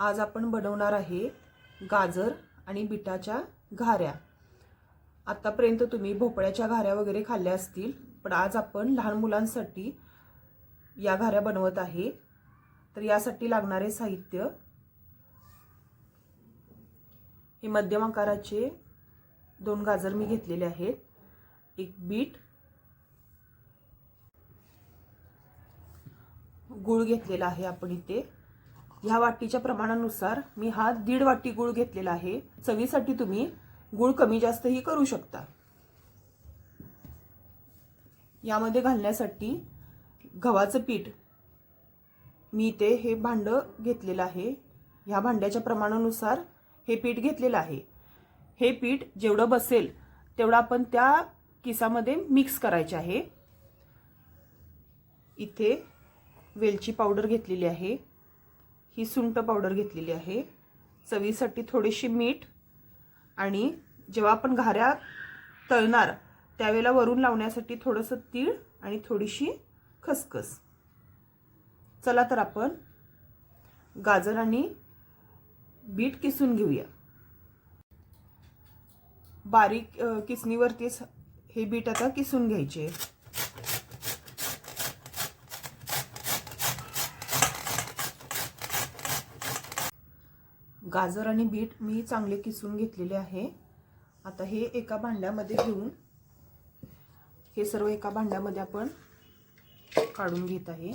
आज आपण बनवणार आहे गाजर आणि बिटाच्या घाऱ्या. आत्तापर्यंत तुम्ही भोपळ्याच्या घाऱ्या वगैरे खाल्ल्या असतील पण आज आपण लहान मुलांसाठी या घाऱ्या बनवत आहे. तर यासाठी लागणारे साहित्य हे मध्यम आकाराचे दोन गाजर मी घेतलेले आहेत. एक बीट गूळ घेतलेला आहे आपण इथे. ह्या वाटीच्या प्रमाणानुसार मी हा दीड वाटी गूळ घेतलेला आहे. चवीसाठी तुम्ही गूळ कमी जास्तही करू शकता. यामध्ये घालण्यासाठी गव्हाचं पीठ मी इथे हे भांडं घेतलेलं आहे. ह्या भांड्याच्या प्रमाणानुसार हे पीठ घेतलेलं आहे. हे पीठ जेवढं बसेल तेवढं आपण त्या किसामध्ये मिक्स करायचे आहे. इथे वेलची पावडर घेतलेली आहे. ही सुंट पावडर घेतलेली आहे. चवीसाठी थोडीशी मीठ आणि जेव्हा आपण घाऱ्या तळणार त्यावेळेला वरून लावण्यासाठी थोडंसं तीळ आणि थोडीशी खसखस. चला तर आपण गाजर आणि बीट किसून घेऊया. बारीक किसणीवरतीच हे बीट आता किसून घ्यायचे. गाजर आणि बीट मी चांगले किसून घेतलेले आहे. आता हे एका भांड्यामध्ये घेऊन हे सर्व एका भांड्यामध्ये आपण काढून घेत आहे.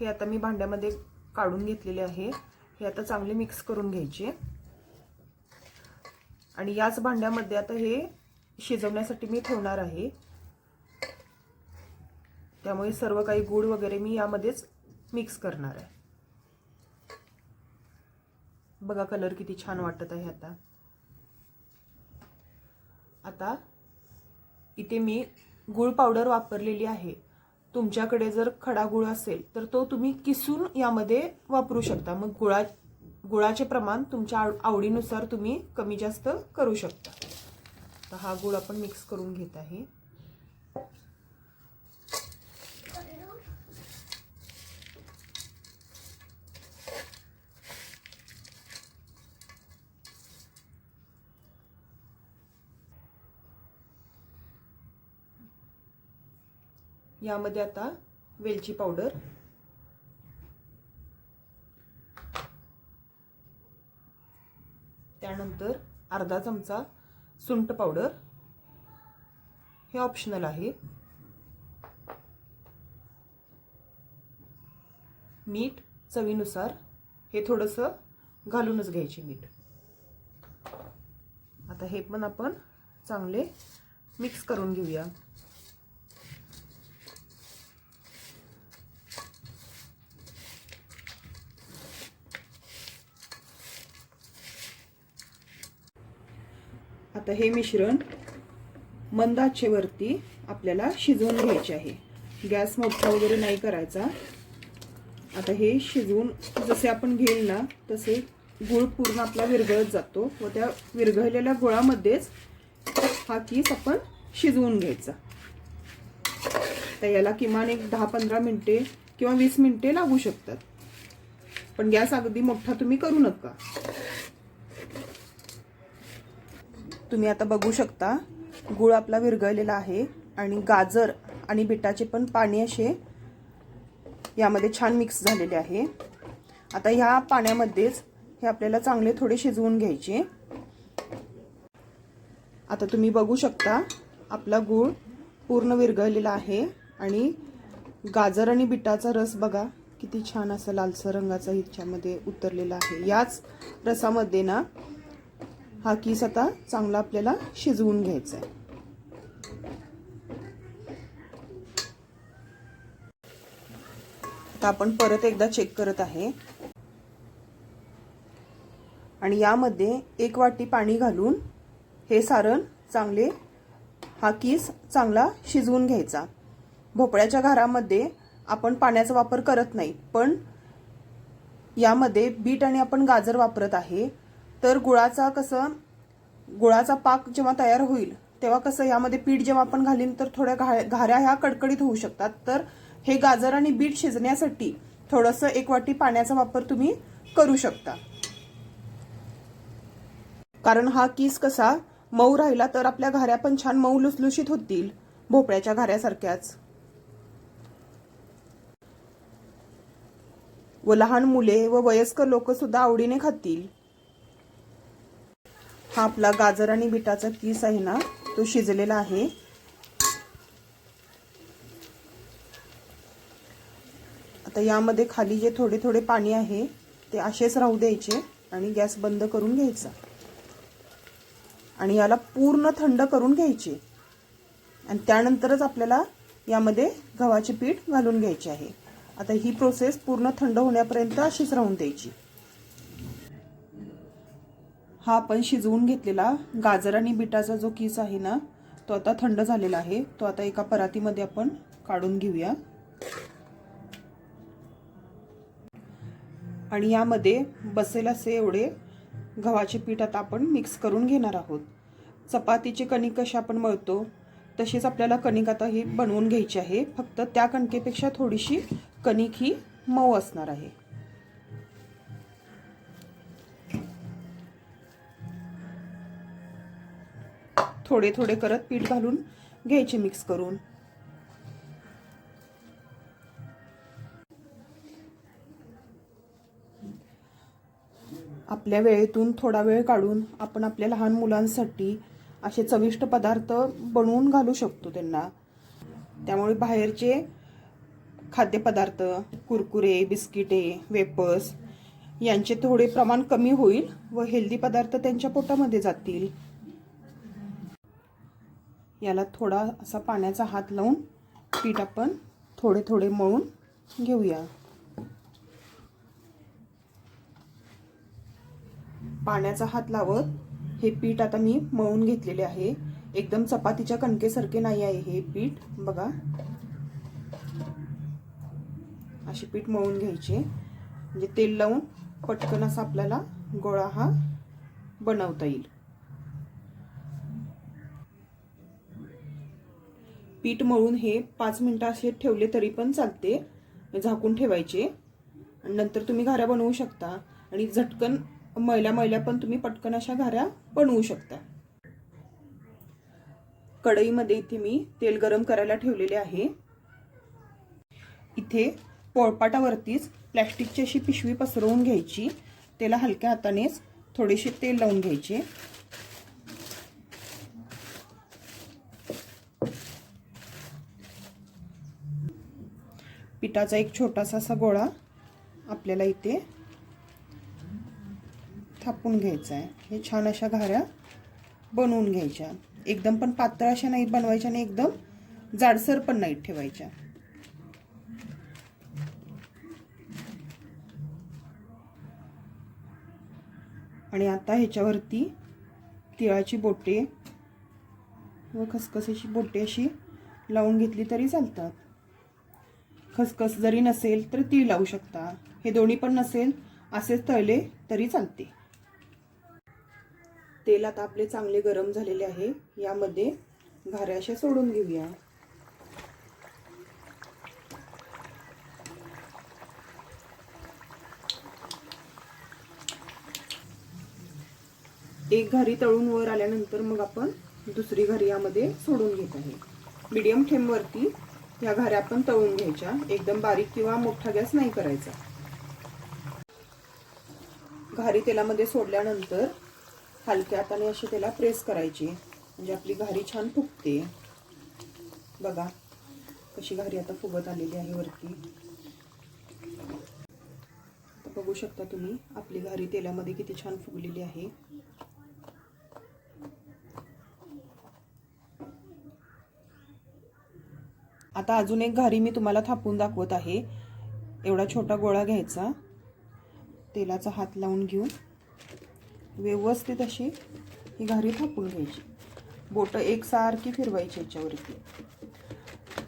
हे आता मी भांड्यामध्ये काढून घेतलेले आहे. हे आता चांगले मिक्स करून घ्यायचे. आणि याच भांड्यामध्ये आता हे शिजवण्यासाठी मी ठेवणार आहे. त्यामुळे सर्व काही गूळ वगैरे मी यामध्येच मिक्स करणार आहे. बघा कलर किती छान वाटत आहे आता. आता इथे मी गुळ पावडर वापरलेली आहे. तुमच्याकडे जर खडा गुळ असेल तर तो तुम्ही किसून यामध्ये वापरू शकता. मग गुळा गुळाचे प्रमाण तुमच्या आव- आवडीनुसार तुम्ही कमी जास्त करू शकता. तर हा गुळ आपण मिक्स करून घेत आहे. यामध्ये आता वेलची पावडर. त्यानंतर अर्धा चमचा सुंट पावडर. हे ऑप्शनल आहे. मीठ चवीनुसार हे थोडंसं घालूनच घ्यायचे मीठ. आता हे पण आपण चांगले मिक्स करून घेऊया. आता हे मिश्रण मंदाचेवरती आपल्याला शिजवून घ्यायचे आहे. गॅस मोठा वगैरे नाही करायचा. आता हे शिजवून जसे आपण घेईल ना तसे गुळ पूर्ण आपला विरघळत जातो व त्या विरघळलेल्या गुळामध्येच हा कीस आपण शिजवून घ्यायचा. तर याला किमान एक दहा पंधरा मिनिटे किंवा वीस मिनिटे लागू शकतात. पण गॅस अगदी मोठा तुम्ही करू नका. तुम्ही आता बघू शकता गुळ आपला विरघळलेला आहे आणि गाजर आणि बिटाचे पण पाणी असे यामध्ये छान मिक्स झालेले आहे. आता ह्या पाण्यामध्येच हे आपल्याला चांगले थोडे शिजवून घ्यायचे. आता तुम्ही बघू शकता आपला गूळ पूर्ण विरघळलेला आहे आणि गाजर आणि बिटाचा रस बघा किती छान असा लालसर रंगाचा ह्याच्यामध्ये उतरलेला आहे. याच रसामध्ये ना हा किस आता चांगला आपल्याला शिजवून घ्यायचा आहे आता आपण परत एकदा चेक करत आहे. आणि यामध्ये एक वाटी पाणी घालून हे सारण चांगले हा किस चांगला शिजवून घ्यायचा. भोपळ्याच्या घरामध्ये आपण पाण्याचा वापर करत नाही पण यामध्ये बीट आणि आपण गाजर वापरत आहे. तर गुळाचा कसं गुळाचा पाक जेव्हा तयार होईल तेव्हा कसं यामध्ये पीठ जेव्हा आपण घालीन तर थोड्या घा घाऱ्या ह्या कडकडीत होऊ शकतात. तर हे गाजर आणि बीट शिजण्यासाठी थोडंसं एक वाटी पाण्याचा वापर तुम्ही करू शकता. कारण हा किस कसा मऊ राहिला तर आपल्या घाऱ्या पण छान मऊ लुसलुशीत होतील भोपळ्याच्या घाऱ्यासारख्याच. व लहान मुले व वयस्कर लोक सुद्धा आवडीने खातील. हा आपला गाजर आणि बिटाचा किस आहे ना तो शिजलेला आहे. आता यामध्ये खाली जे थोडे थोडे पाणी आहे ते असेच राहू द्यायचे आणि गॅस बंद करून घ्यायचा. आणि याला पूर्ण थंड करून घ्यायचे. आणि त्यानंतरच आपल्याला यामध्ये गव्हाचे पीठ घालून घ्यायचे आहे. आता ही प्रोसेस पूर्ण थंड होण्यापर्यंत अशीच राहून द्यायची. हा आपण शिजवून घेतलेला गाजर आणि बिटाचा जो किस आहे ना तो आता थंड झालेला आहे. तो आता एका परातीमध्ये आपण काढून घेऊया. आणि यामध्ये बसेल असे एवढे गव्हाचे पीठ आता आपण मिक्स करून घेणार आहोत. चपातीचे कणिक कशी आपण मळतो तशीच आपल्याला कणिक आता ही बनवून घ्यायची आहे. फक्त त्या कणकेपेक्षा थोडीशी कणिक ही मऊ असणार आहे. थोडे थोडे करत पीठ घालून घ्यायचे मिक्स करून. आपल्या वेळेतून थोडा वेळ काढून आपण आपल्या लहान मुलांसाठी असे चविष्ट पदार्थ बनवून घालू शकतो त्यांना. त्यामुळे बाहेरचे खाद्यपदार्थ कुरकुरे बिस्किटे वेपर्स यांचे थोडे प्रमाण कमी होईल व हेल्दी पदार्थ त्यांच्या पोटामध्ये जातील. याला थोडा असा पाण्याचा हात लावून पीठ आपण थोडे थोडे मळून घेऊया. पाण्याचा हात लावत हे पीठ आता मी मळून घेतलेले आहे. एकदम चपातीच्या कणकेसारखे नाही आहे हे पीठ. बघा. असे पीठ मळून घ्यायचे. म्हणजे तेल लावून पटकन असा आपल्याला गोळा हा बनवता येईल. पीठ मळून हे पाच मिनिटं असे ठेवले तरी पण चालते. झाकून ठेवायचे. आणि नंतर तुम्ही घाऱ्या बनवू शकता. आणि झटकन मैल्या मैल्या पण तुम्ही पटकन अशा घाऱ्या बनवू शकता. कढईमध्ये इथे मी तेल गरम करायला ठेवलेले आहे. इथे पोळपाटावरतीच प्लॅस्टिकची अशी पिशवी पसरवून घ्यायची. त्याला हलक्या हातानेच थोडेसे तेल लावून घ्यायचे. पिठाचा एक छोटासा असा गोळा आपल्याला इथे थापून घ्यायचा आहे. हे छान अशा घाऱ्या बनवून घ्यायच्या. एकदम पण पातळ अशा नाहीत बनवायच्या आणि एकदम जाडसर पण नाहीत ठेवायच्या. आणि आता ह्याच्यावरती तिळाची बोटे व खसखसीची बोटे अशी लावून घेतली तरी चालतात. खसखस जरी नसेल तर तीळ लावू शकता. हे दोन्ही पण नसेल असेच तळले तरी चालते. तेल आता आपले चांगले गरम झालेले आहे. यामध्ये घाऱ्या अशा सोडून घेऊया. एक घारी तळून वर आल्यानंतर मग आपण दुसरी घारी यामध्ये सोडून घेत आहे. मीडियम फ्लेमवरती ह्या घाऱ्या आपण तळून घ्यायच्या. एकदम बारीक किंवा मोठा गॅस नाही करायचा. घारी तेलामध्ये सोडल्यानंतर हलक्या हाताने अशी त्याला प्रेस करायची. म्हणजे आपली घारी छान फुगते. बघा कशी घारी आता फुगत आलेली आहे वरती. बघू शकता तुम्ही आपली घारी तेलामध्ये किती छान फुगलेली आहे. आता अजून एक घारी मी तुम्हाला थापून दाखवत आहे. एवढा छोटा गोळा घ्यायचा. तेलाचा हात लावून घेऊन व्यवस्थित अशी ही घारी थापून घ्यायची. बोटं एकसारखी फिरवायची याच्यावरती.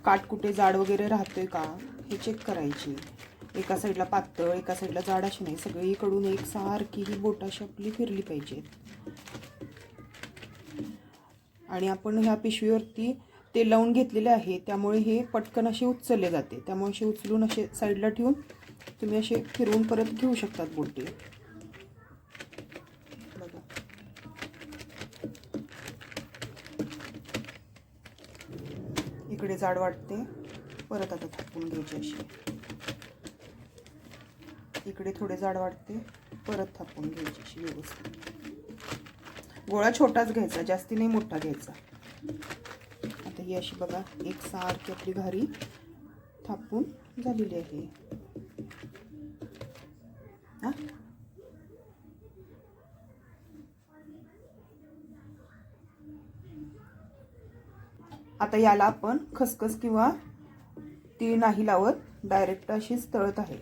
काट कुठे जाड वगैरे राहतोय का हे चेक करायची. एका साईडला पातळ एका साईडला जाड अशी नाही. सगळीकडून एकसारखी ही बोट अशी आपली फिरली पाहिजेत. आणि आपण ह्या पिशवीवरती ते लावून घेतलेले आहे. त्यामुळे हे पटकन असे उचलले जाते. त्यामुळे असे उचलून असे साईडला ठेवून तुम्ही असे फिरवून परत घेऊ शकतात बोटे बघा. इकडे जाड वाटते. परत आता थापून घ्यायची अशी इकडे थोडे जाड वाटते. परत थापून घ्यायची अशी व्यवस्थित. गोळा छोटाच घ्यायचा जास्ती नाही मोठा घ्यायचा. ही अशी बघा एक सारखी आपली घारी थापून झालेली आहे आता याला आपण खसखस किंवा तीळ नाही लावत डायरेक्ट अशीच तळत आहे.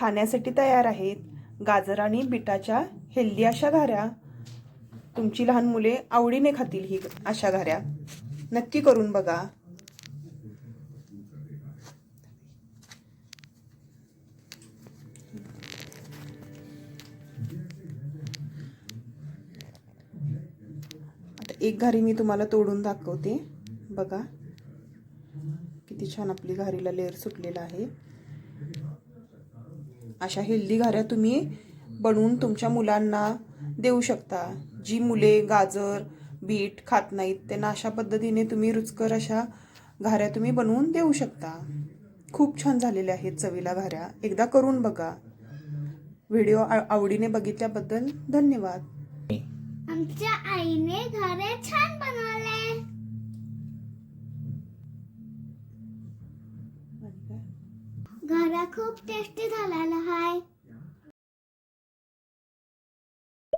खाण्यासाठी तयार आहेत. गाजर आणि बिटाच्या हेल्दी अशा घाऱ्या. तुमची लहान मुले आवडीने खातील ही अशा घाऱ्या. नक्की करून बघा. एक घारी मी तुम्हाला तोडून दाखवते. बघा. किती छान आपली घारीला लेअर सुटलेला आहे. अशा हेल्दी घाऱ्या तुम्ही बनवून तुमच्या मुलांना देऊ शकता. जी मुले गाजर बीट खात नाहीत त्यांना अशा पद्धतीने तुम्ही रुचकर अशा घाऱ्या तुम्ही बनवून देऊ शकता. खूप छान झालेल्या आहेत चवीला घाऱ्या. एकदा करून बघा. व्हिडिओ आवडीने बघितल्याबद्दल धन्यवाद. आमच्या आईने घाऱ्या छान बनवल्या. घरा खूप टेस्टी झालेला आहे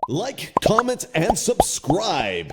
Like, comment, and subscribe.